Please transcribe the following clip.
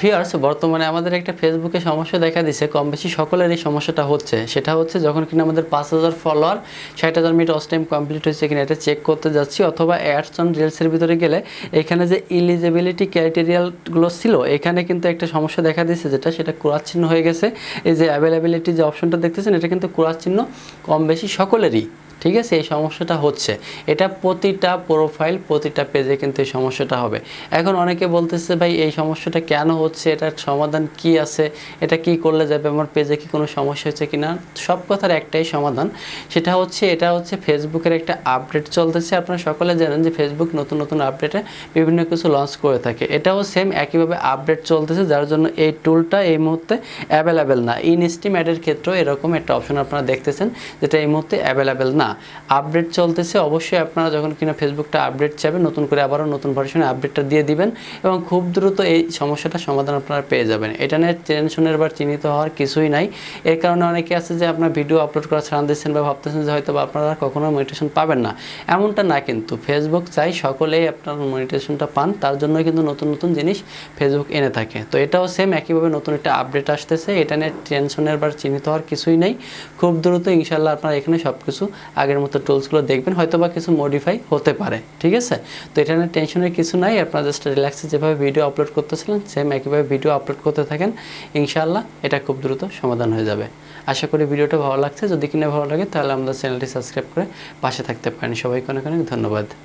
Viewers বর্তমানে আমাদের একটা ফেসবুকে সমস্যা দেখা দিছে, কম বেশি সকলের এই সমস্যাটা হচ্ছে। সেটা হচ্ছে যখন কিনা আমাদের পাঁচ হাজার ফলোয়ার ষাট হাজার মিনিট অস টাইম কমপ্লিট হয়েছে কিনা, এটা চেক করতে যাচ্ছি, অথবা অ্যাডস অন রিলসের ভিতরে গেলে এখানে যে ইলিজিবিলিটি ক্রাইটেরিয়াগুলো ছিল, এখানে কিন্তু একটা সমস্যা দেখা দিচ্ছে যেটা সেটা ক্রস হয়ে গেছে। এই যে অ্যাভেলেবিলিটি যে অপশনটা দেখতেছেন, এটা কিন্তু ক্রস চিহ্ন কম বেশি সকলেরই। ঠিক আছে? এই সমস্যাটা হচ্ছে। এটা প্রতিটা প্রোফাইল প্রতিটা পেজে কিন্তু এই সমস্যাটা হবে। এখন অনেকে বলতেছে, ভাই, এই সমস্যাটা কেন হচ্ছে? এটার সমাধান কি আছে? এটা কি করলে যাবে? আমার পেজে কি কোনো সমস্যা হচ্ছে কি না সব কথার একটাই সমাধান। সেটা হচ্ছে, এটা হচ্ছে ফেসবুকের একটা আপডেট চলতেছে। আপনারা সকলে জানেন যে ফেসবুক নতুন নতুন আপডেটে বিভিন্ন কিছু লঞ্চ করে থাকে। এটাও সেম একইভাবে আপডেট চলতেছে, যার জন্য এই টুলটা এই মুহূর্তে অ্যাভেলেবেল না। ইনস্টিম অ্যাডের ক্ষেত্রেও এরকম একটা অপশন আপনারা দেখতেছেন, যেটা এই মুহূর্তে অ্যাভেলেবেল না। আপডেট চলতেছে, অবশ্যই আপনারা যখন কিনা ফেসবুকটা আপডেট চাবে নতুন করে আবারও নতুন ভার্সনে আপডেটটা দিয়ে দিবেন এবং খুব দ্রুত এই সমস্যাটার সমাধান আপনারা পেয়ে যাবেন। এটা নিয়ে টেনশনের বা চিহ্নিত হওয়ার কিছুই নাই। এর কারণে অনেকে আছে যে আপনার ভিডিও আপলোড করা ছাড়ান দিচ্ছেন বা ভাবতেছেন যে হয়তো আপনারা কখনো মনিটেশন পাবেন না। এমনটা না কিন্তু। ফেসবুক চাই সকলেই আপনার মনিটেশনটা পান, তার জন্য কিন্তু নতুন নতুন জিনিস ফেসবুক এনে থাকে। তো এটাও সেম একইভাবে নতুন একটা আপডেট আসতেছে। এটা নিয়ে টেনশনের বা চিহ্নিত হওয়ার কিছুই নেই। খুব দ্রুত ইনশাল্লাহ আপনারা এখানে সব কিছু আগের মতো টুলসগুলো দেখবেন হয়তো বা কিছু মডিফাই হতে পারে, ঠিক আছে? তো এটা নিয়ে টেনশনের কিছু নাই, আপনারা জাস্ট রিল্যাক্সে যেভাবে ভিডিও আপলোড করতেছিলেন সেম একইভাবে ভিডিও আপলোড করতে থাকেন, ইনশাআল্লাহ এটা খুব দ্রুত সমাধান হয়ে যাবে। আশা করি ভিডিওটা ভালো লাগছে, যদি কিনে ভালো লাগে তাহলে আমাদের চ্যানেলটি সাবস্ক্রাইব করে পাশে থাকতে পারেন। সবাইকে অনেক অনেক ধন্যবাদ।